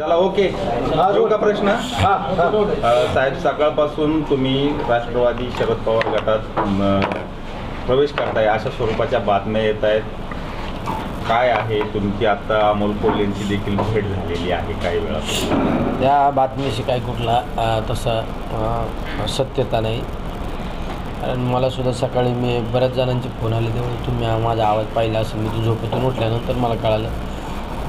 चला ओके. घेऊ का प्रश्न? साहेब सकाळपासून तुम्ही राष्ट्रवादी शरद पवार गटात प्रवेश करताय अशा स्वरूपाच्या बातम्या येत आहेत. काय आहे तुमची आता अमोल कोल्हेंची देखील भेट झालेली आहे काही वेळा या बातमीशी काही कुठला तसा सत्यता नाही. कारण मला सुद्धा सकाळी मी बऱ्याच जणांचे फोन आले तेव्हा तुम्ही हा माझा आवाज पाहिला असं मी तू झोपेतून उठल्यानंतर मला कळालं.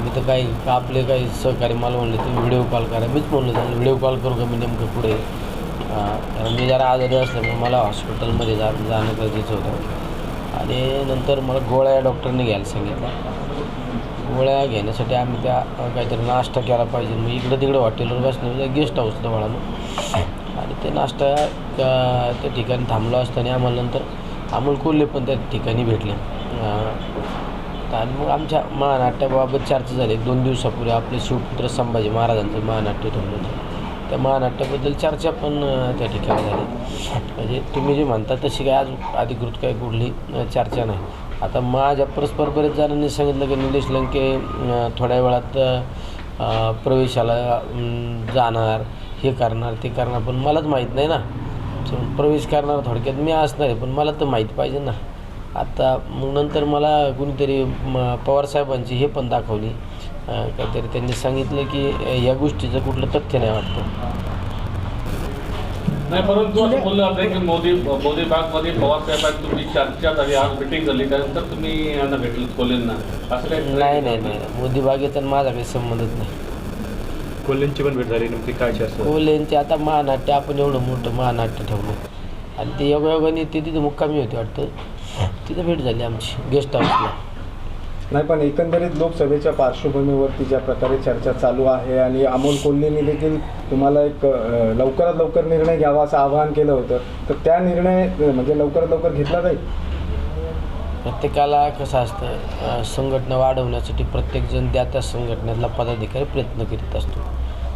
मी तर काही आपले काही सहकारी मला म्हणले तुम्ही व्हिडिओ कॉल करा. मीच म्हणलं त्यांना व्हिडिओ कॉल करू का मी नेमकं पुढे? कारण मी जरा आजारी असल्यामुळे मला हॉस्पिटलमध्ये जा जाणं गरजेचं होतं. आणि नंतर मला गोळ्या डॉक्टरने घ्यायला सांगितलं. गोळ्या घेण्यासाठी आम्ही त्या काहीतरी नाश्ता केला पाहिजे. मग इकडं तिकडं हॉटेलवर बसलं. गेस्ट म्हणजे हाऊस होतं आणि ते नाश्ता त्या ठिकाणी थांबलो असताना आम्हाला नंतर अमोल कोल्हे पण त्या ठिकाणी भेटले. आणि मग आमच्या महानाट्याबाबत चर्चा झाली. दोन दिवसापूर्वी आपले शिवपुत्र संभाजी महाराजांचं महानाट्य ठेवलं होतं त्या महानाट्याबद्दल चर्चा पण त्या ठिकाणी झाली. म्हणजे तुम्ही जे म्हणता तशी काय आज अधिकृत काही कुठली चर्चा नाही. आता माझ्या परस्पर बरेच जणांनी सांगितलं की निलेश लंके थोड्या वेळात प्रवेशाला जाणार हे करणार ते करणार. पण मलाच माहीत नाही ना. प्रवेश करणार थोडक्यात मी असणार आहे पण मला तर माहीत पाहिजे ना. आता मग नंतर मला कुणीतरी म, पवारसाहेबांची हे पण दाखवली. काहीतरी त्यांनी सांगितलं की या गोष्टीचं कुठलं तथ्य नाही वाटतं. नाही परंतु असं बोललं जातं की मोदी मोदी बागमध्ये पवारसाहेबांची तुमची चर्चा झाली आज मिटिंग झाली त्यानंतर तुम्ही यांना भेटलं कोल्हेंना. असं काही नाही नाही नाही मोदी बागेचा माझा काही संबंधच नाही. कोल्हेंची पण भेट झाली नेमकी काय चर्चा कोल्हेंचे आता महानाट्य आपण एवढं मोठं महानाट्य ठेवलं. आणि ते योगायोगाने ते तिथे मुक्कामी होते वाटतं. तिथं भेट झाली आमची गेस्ट हाऊसला नाही पण एकंदरीत लोकसभेच्या पार्श्वभूमीवरती ज्या प्रकारे चर्चा चालू आहे आणि अमोल कोल्हेंनी देखील तुम्हाला एक अ, लवकरात लवकर निर्णय घ्यावा असं आवाहन केलं होतं. तर त्या निर्णय अ, म्हणजे लवकरात लवकर घेतला जाईल? प्रत्येकाला कसं असतं अं, संघटना वाढवण्यासाठी प्रत्येकजण त्या त्या संघटनेतला पदाधिकारी प्रयत्न करीत असतो.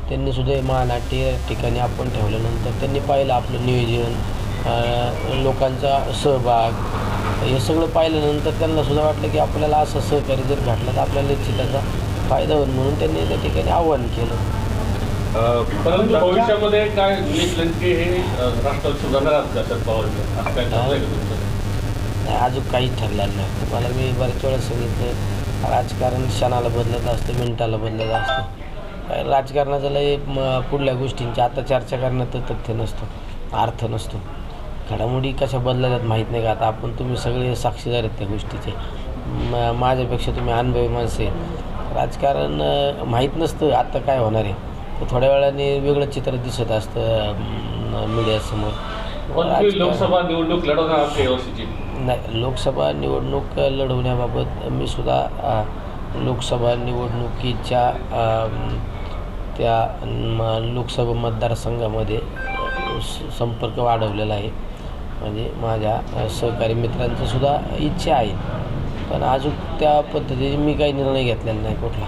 त्यांनी सुद्धा हे महानाट्य ठिकाणी आपण ठेवल्यानंतर त्यांनी पाहिलं आपलं नियोजन लोकांचा सहभाग हे सगळं पाहिल्यानंतर त्यांना सुद्धा वाटलं की आपल्याला असं सहकार्य जर घातलं तर आपल्याला निश्चित त्याचा फायदा होईल म्हणून त्यांनी त्या ठिकाणी आव्हान केलं. परंतु भविष्यामध्ये काय हे सुधारणार शरद अजून काहीच ठरलेलं नाही. तुम्हाला मी बऱ्याच वेळा सांगितलं राजकारण क्षणाला बदलत असतं मिनिटाला बदलत असतं. राजकारणाचं लय पुढल्या गोष्टींची आता चर्चा करण्यात तथ्य नसतं अर्थ नसतो. घडामोडी कशा बदलतात माहीत नाही का? आता आपण तुम्ही सगळे साक्षीदार आहेत त्या गोष्टीचे. म माझ्यापेक्षा तुम्ही अनुभवी माणसे राजकारण माहीत नसतं आता काय होणार आहे. तर थोड्या वेळाने वेगळं चित्र दिसत असतं मीडियासमोर. लोकसभा निवडणूक लढवणार नाही लोकसभा निवडणूक लढवण्याबाबत मी सुद्धा लोकसभा निवडणुकीच्या त्या लोकसभा मतदारसंघामध्ये संपर्क वाढवलेला आहे. म्हणजे माझ्या सहकारी मित्रांचं सुद्धा इच्छा आहे. पण अजून त्या पद्धतीने मी काही निर्णय घेतलेला नाही कुठला.